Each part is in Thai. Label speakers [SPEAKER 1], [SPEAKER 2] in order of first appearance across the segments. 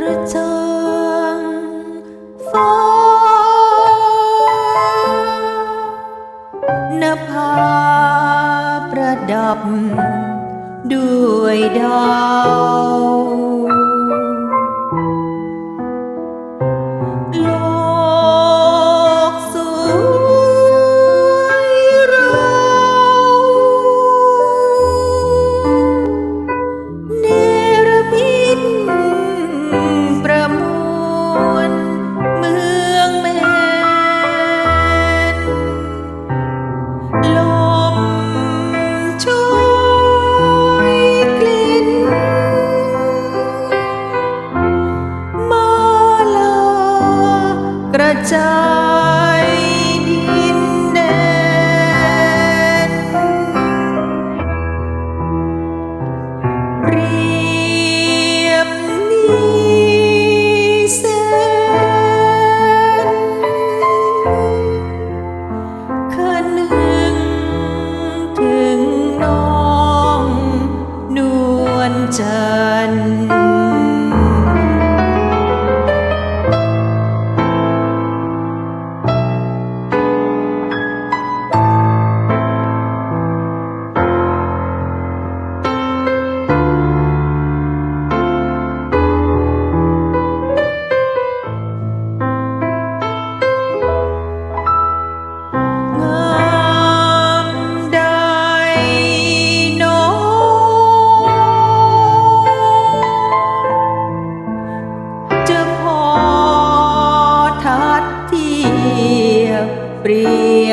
[SPEAKER 1] กระจ่าฟ้านภาประดับ ด้วยดาว ใจ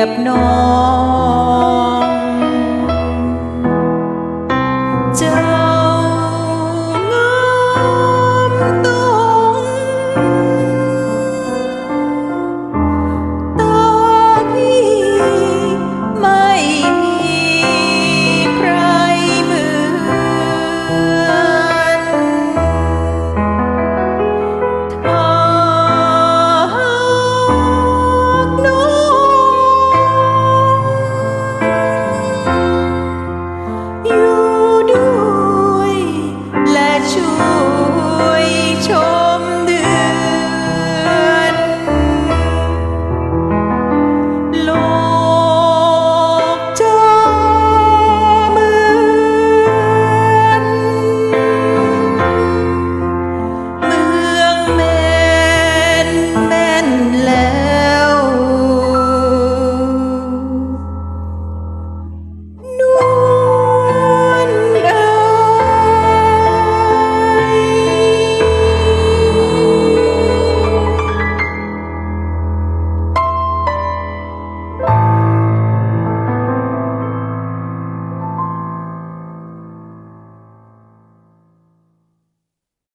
[SPEAKER 1] บน้อง